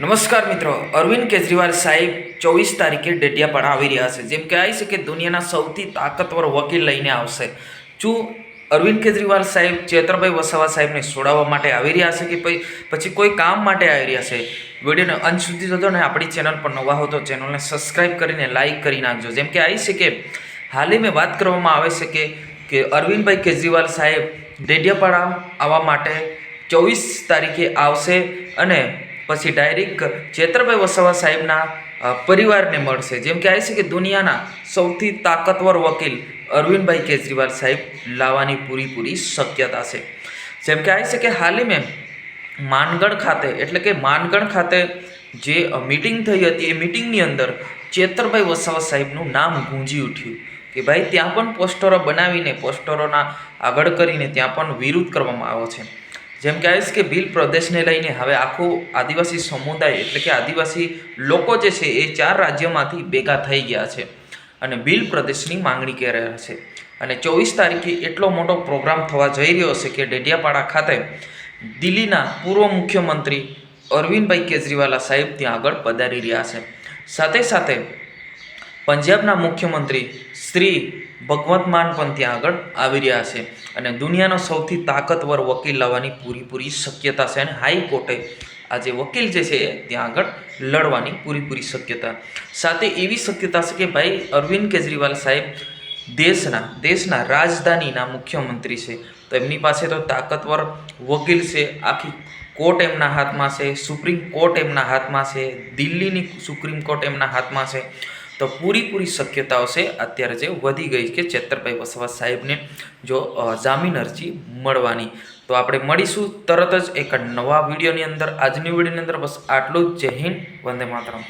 નમસ્કાર મિત્રો, અરવિંદ કેજરીવાલ સાહેબ ચોવીસ તારીખે ડેડિયાપાડા આવી રહ્યા છે. જેમ કે આવી છે કે દુનિયાના સૌથી તાકતવર વકીલ લઈને આવશે. શું અરવિંદ કેજરીવાલ સાહેબ ચેતરભાઈ વસાવા સાહેબને છોડાવવા માટે આવી રહ્યા છે કે પછી પછી કોઈ કામ માટે આવી રહ્યા છે? વિડીયોને અંત સુધી જોજો ને આપણી ચેનલ પર નવા હો તો ચેનલને સબસ્ક્રાઈબ કરીને લાઇક કરી નાખજો. જેમ કે આવી છે કે મેં વાત કરવામાં આવે છે કે કે અરવિંદભાઈ કેજરીવાલ સાહેબ ડેડિયાપાડા આવવા માટે ચોવીસ તારીખે આવશે અને પછી ડાયરેક્ટ ચેતરભાઈ વસાવા સાહેબના પરિવારને મળશે. જેમ કે આવી છે કે દુનિયાના સૌથી તાકતવર વકીલ અરવિંદભાઈ કેજરીવાલ સાહેબ લાવવાની પૂરીપૂરી શક્યતા છે. જેમ કે આવી છે કે હાલે મેં માનગઢ ખાતે, એટલે કે માનગઢ ખાતે જે મિટિંગ થઈ હતી, એ મિટિંગની અંદર ચેતરભાઈ વસાવા સાહેબનું નામ ગુંજી ઉઠ્યું કે ભાઈ ત્યાં પણ પોસ્ટરો બનાવીને, પોસ્ટરોના આગળ કરીને ત્યાં પણ વિરોધ કરવામાં આવ્યો છે. જેમ કે આવીશ કે ભીલ પ્રદેશને લઈને હવે આખું આદિવાસી સમુદાય એટલે કે આદિવાસી લોકો જે છે એ ચાર રાજ્યોમાંથી ભેગા થઈ ગયા છે. અને ભીલ પ્રદેશની માંગણી કરી રહ્યા છે. અને ચોવીસ તારીખે એટલો મોટો પ્રોગ્રામ થવા જઈ રહ્યો છે કે ડેડિયાપાડા ખાતે દિલ્હીના પૂર્વ મુખ્યમંત્રી અરવિંદભાઈ કેજરીવાલા સાહેબ ત્યાં આગળ પધારી રહ્યા છે. સાથે સાથે પંજાબના મુખ્યમંત્રી શ્રી ભગવંત માન પણ ત્યાં આગળ આવી રહ્યા છે. અને દુનિયાનો સૌથી તાકતવર વકીલ લાવવાની પૂરીપૂરી શક્યતા છે અને હાઈકોર્ટે આ જે વકીલ જે છે ત્યાં આગળ લડવાની પૂરીપૂરી શક્યતા. સાથે એવી શક્યતા છે કે ભાઈ અરવિંદ કેજરીવાલ સાહેબ દેશના દેશના રાજધાનીના મુખ્યમંત્રી છે. તો એમની પાસે તો તાકતવર વકીલ છે, આખી કોર્ટ એમના હાથમાં છે, સુપ્રીમ કોર્ટ એમના હાથમાં છે, દિલ્હીની સુપ્રીમ કોર્ટ એમના હાથમાં છે. તો પૂરીપૂરી શક્યતાઓ છે, અત્યારે જે વધી ગઈ કે ચેતરભાઈ વસવા સાહેબને જો જામીન અરજી મળવાની. તો આપણે મળીશું તરત જ એક નવા વિડીયોની અંદર, આજની વિડીયોની અંદર. બસ આટલું જ. જય હિન્દ. વંદે માતરમ.